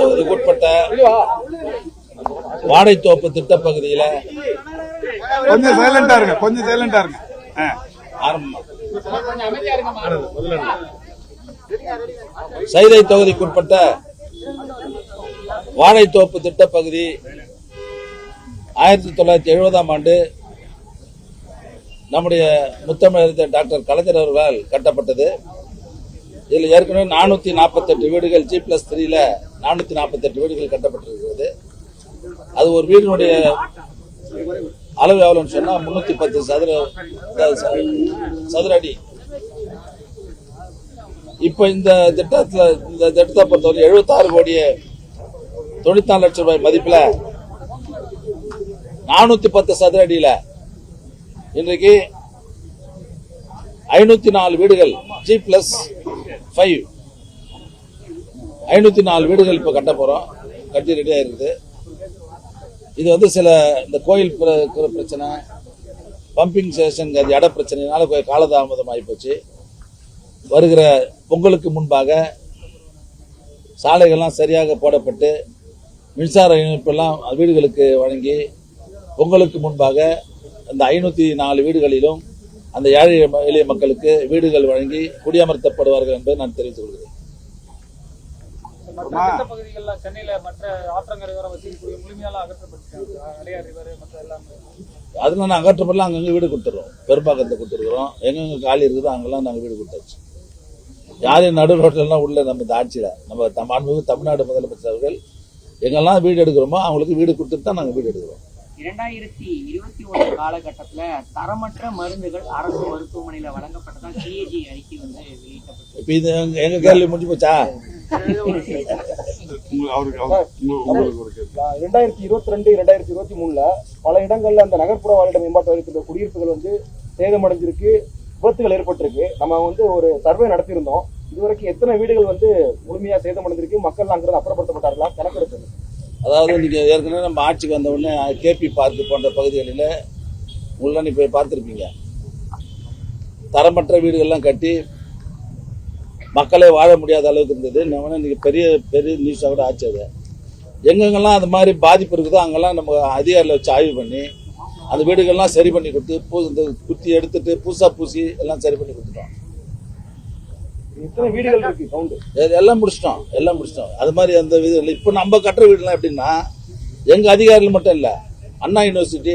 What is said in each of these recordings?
தொகுதிக்கு உட்பட்ட வாடைத்தோப்பு திட்டப்பகுதியில கொஞ்சம் சைலண்டா இருங்க கொஞ்சம் சைலண்டா இருங்க. சைதை தொகுதிக்குட்பட்ட வாழைத்தோப்பு திட்டப்பகுதி ஆயிரத்தி தொள்ளாயிரத்தி எழுபதாம் ஆண்டு நம்முடைய முத்தமிழறிஞர் டாக்டர் கலைஞர் அவர்களால் கட்டப்பட்டது. இதில் ஏற்கனவே நானூற்றி நாற்பத்தெட்டு வீடுகள் ஜி பிளஸ் த்ரீல நானூற்றி நாற்பத்தெட்டு வீடுகள் கட்டப்பட்டிருக்கிறது. அது ஒரு வீடினுடைய அளவு எவ்வளோன்னு சொன்னால் முந்நூற்றி பத்து சதுர சதுர அடி. இப்போ இந்த திட்டத்தில் இந்த திட்டத்தை பொறுத்தவரை எழுபத்தாறு கோடியே தொண்ணூத்தி லட்சம் ரூபாய் மதிப்பில் நானூற்றி பத்து சதுர அடியில் இன்றைக்கு ஐநூற்றி நாலு வீடுகள் ஜி பிளஸ் ஃபைவ் ஐநூத்தி நாலு வீடுகள் இப்போ கட்ட போறோம். கட்டி ரெடியா இருக்குது இது வந்து சில இந்த கோயில் பிரச்சனை பம்பிங் ஸ்டேஷன் இட பிரச்சனைனால கொஞ்சம் காலதாமதம் ஆகிப்போச்சு வருகிற பொங்கலுக்கு முன்பாக சாலைகள்லாம் சரியாக போடப்பட்டு மின்சார இணைப்பெல்லாம் வீடுகளுக்கு வழங்கி பொங்கலுக்கு முன்பாக அந்த ஐநூற்றி நாலு வீடுகளிலும் அந்த ஏழை எளிய மக்களுக்கு வீடுகள் வழங்கி குடியமர்த்தப்படுவார்கள் என்பதை நான் தெரிவித்துக் கொள்கிறேன். மற்ற பகுதிகளில் சென்னையில மற்ற ஆற்றங்கரையோரம் வசிக்கக்கூடிய முழுமையால அகற்றப்பட்டிருக்காங்க. அடையார் ரிவர் மற்ற எல்லாமே. அதெல்லாம் நான் அகற்றப்படலாம் அங்கங்கே வீடு கொடுத்துட்றோம் பெரும்பாக்கத்தை கொடுத்துருக்குறோம். எங்கெங்க காலி இருக்குதோ அங்கெல்லாம் நாங்கள் வீடு கொடுத்தாச்சு. யாரையும் நடு ரோட்டிலலாம் உள்ள நம்ம இந்த ஆட்சியில். நம்ம தம் மாண்புமிகு தமிழ்நாடு முதலமைச்சர் அவர்கள் எங்கெல்லாம் வீடு எடுக்கிறோமோ அவங்களுக்கு வீடு கொடுத்துட்டு தான் நாங்கள் வீடு எடுக்கிறோம். இரண்டாயிரத்தி இருபத்தி ஒன்று காலகட்டத்துல தரமற்ற மருந்துகள் அரசு மருத்துவமனையில வழங்கப்பட்டதா சிஏஜி அறிக்கை வந்து வெளியிட்டப்பட்டது இப்போ இது எங்க- எங்க கேள்வி முடிஞ்சு போச்சா? ரெண்டாயிரத்தி இருபத்தி ரெண்டு ரெண்டாயிரத்தி இருபத்தி மூணுல பல இடங்கள்ல அந்த நகர்ப்புற வாழிட மேம்பாட்டு வாரியத்துல குடியிருப்புகள் வந்து சேதமடைஞ்சிருக்கு விபத்துகள் ஏற்பட்டிருக்கு. நம்ம வந்து ஒரு சர்வே நடத்தியிருந்தோம். இதுவரைக்கும் எத்தனை வீடுகள் வந்து முழுமையா சேதமடைஞ்சிருக்கு மக்கள் அங்கிருந்து அப்புறப்படுத்தப்பட்டார்களா? கணக்கெடுப்பு. அதாவது நீங்க ஏற்கனவே நம்ம ஆட்சிக்கு வந்த உடனே கேபி பார்க் போன்ற பகுதிகளில் உள்ள நீ போய் பார்த்துருப்பீங்க. தரமற்ற வீடுகள்லாம் கட்டி மக்களே வாழ முடியாத அளவுக்கு இருந்தது. நம்ம இன்னைக்கு பெரிய பெரிய நியூஸாக கூட ஆச்சு அது எங்கெங்கெல்லாம் அந்த மாதிரி பாதிப்பு இருக்குதோ அங்கெல்லாம் நம்ம அதிகாரியில் வச்சு ஆய்வு பண்ணி அந்த வீடுகள்லாம் சரி பண்ணி கொடுத்து பூ இந்த குத்தி எடுத்துட்டு புதுசாக பூசி எல்லாம் சரி பண்ணி கொடுத்துட்டோம். எல்லாம் முடிச்சிட்டோம் எல்லாம் முடிச்சிட்டோம். அது மாதிரி அந்த இது இல்லை இப்போ நம்ம கட்டுற வீடுலாம் எப்படின்னா எங்கள் அதிகாரிகள் மட்டும் இல்லை அண்ணா யூனிவர்சிட்டி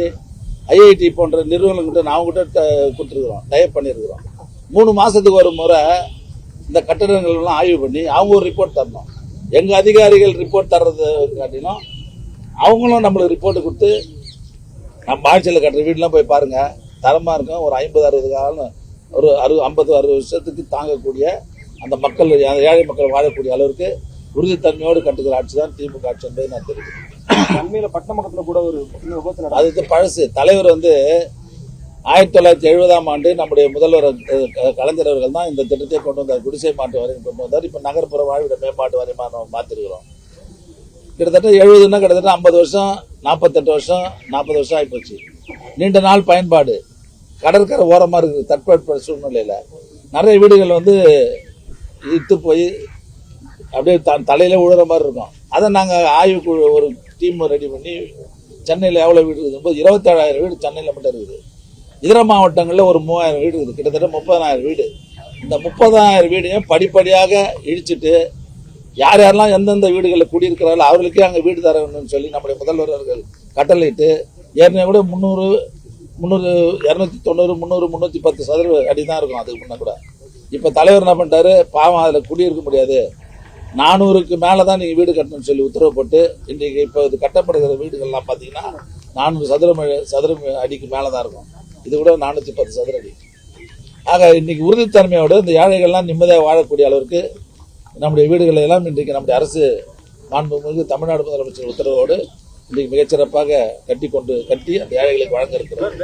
ஐஐடி போன்ற நிறுவனங்கள்கிட்ட நான் கிட்ட கொடுத்துருக்குறோம் டைப் பண்ணியிருக்கிறோம். மூணு மாதத்துக்கு ஒரு முறை இந்த கட்டடங்கள் எல்லாம் ஆய்வு பண்ணி அவங்க ஒரு ரிப்போர்ட் தரணும். எங்கள் அதிகாரிகள் ரிப்போர்ட் தர்றது காட்டிலும் அவங்களும் நம்மளுக்கு ரிப்போர்ட் கொடுத்து நம்ம ஆட்சியில் கட்டுற வீடுலாம் போய் பாருங்க. தரமாக இருக்கும். ஒரு ஐம்பது அறுபது காலம் ஒரு அறுபது ஐம்பது அறுபது வருஷத்துக்கு தாங்கக்கூடிய அந்த மக்கள் ஏழை மக்கள் வாழக்கூடிய அளவுக்கு உறுதித்தன்மையோடு கட்டுகிற ஆட்சி தான் திமுக ஆட்சி என்பதை நான் தெரிவிக்கிறேன். அண்மையில பட்டமங்கலத்துல கூட ஒரு விபத்து அது பழசு. தலைவர் வந்து ஆயிரத்தி தொள்ளாயிரத்தி எழுபதாம் ஆண்டு நம்முடைய முதல்வர் க- கலைஞர் அவர்கள் தான் இந்த திட்டத்தை கொண்டு வந்தார் குடிசை மாட்டு வாரியம் கொண்டு வந்தார். இப்போ நகர்ப்புற வாழ்விட மேம்பாட்டு வாரியமாக நம்ம மாற்றிருக்கிறோம் கிட்டத்தட்ட எழுபதுன்னா கிட்டத்தட்ட ஐம்பது வருஷம் நாற்பத்தெட்டு வருஷம் நாற்பது வருஷம் ஆகிப்போச்சு நீண்ட நாள் பயன்பாடு. கடற்கரை ஓரமாக இருக்குது தட்பவெட்ப சூழ்நிலையில். நிறைய வீடுகள் வந்து இத்து போய் அப்படியே த தலையில் விழுற மாதிரி இருக்கும். அதை நாங்கள் ஆய்வுக்குழு ஒரு டீம் ரெடி பண்ணி சென்னையில் எவ்வளோ வீடு இருக்குது இருபத்தேழாயிரம் வீடு சென்னையில் மட்டும் இருக்குது. இதர மாவட்டங்களில் ஒரு மூவாயிரம் வீடு இருக்குது. கிட்டத்தட்ட முப்பதாயிரம் வீடு. இந்த முப்பதாயிரம் வீடையும் படிப்படியாக இழிச்சிட்டு யார் யாரெல்லாம் எந்தெந்த வீடுகளில் குடியிருக்கிறார்களோ அவர்களுக்கே அங்கே வீடு தர வேணும்னு சொல்லி நம்முடைய முதல்வர் அவர்கள் கட்டளையிட்டு ஏற்கனவே கூட முந்நூறு முந்நூறு இரநூத்தி தொண்ணூறு முந்நூறு முந்நூற்றி பத்து சதுர அடி தான் இருக்கும் அதுக்கு முன்னே கூட. இப்போ தலைவர் என்ன பண்ணிட்டாரு? பாவம் அதில் குடியிருக்க முடியாது. நானூறுக்கு மேலே தான் நீங்கள் வீடு கட்டணும்னு சொல்லி உத்தரவு போட்டு இன்றைக்கு இப்போ இது கட்டப்படுகிற வீடுகள்லாம் பார்த்தீங்கன்னா நானூறு சதுரம் சதுர அடிக்கு மேலே தான் இருக்கும். இது கூட நானூற்றி பத்து சதுர அடி ஆக இன்னைக்கு உறுதித்தன்மையோடு இந்த ஏழைகள்லாம் நிம்மதியாக வாழக்கூடிய அளவிற்கு நம்முடைய வீடுகளை எல்லாம் இன்றைக்கு நம்முடைய அரசு மாண்புமிகு தமிழ்நாடு முதலமைச்சர் உத்தரவோடு இன்றைக்கு மிகச்சிறப்பாக கட்டி கொண்டு கட்டி அந்த ஏழைகளுக்கு வழங்க இருக்கிறோம்.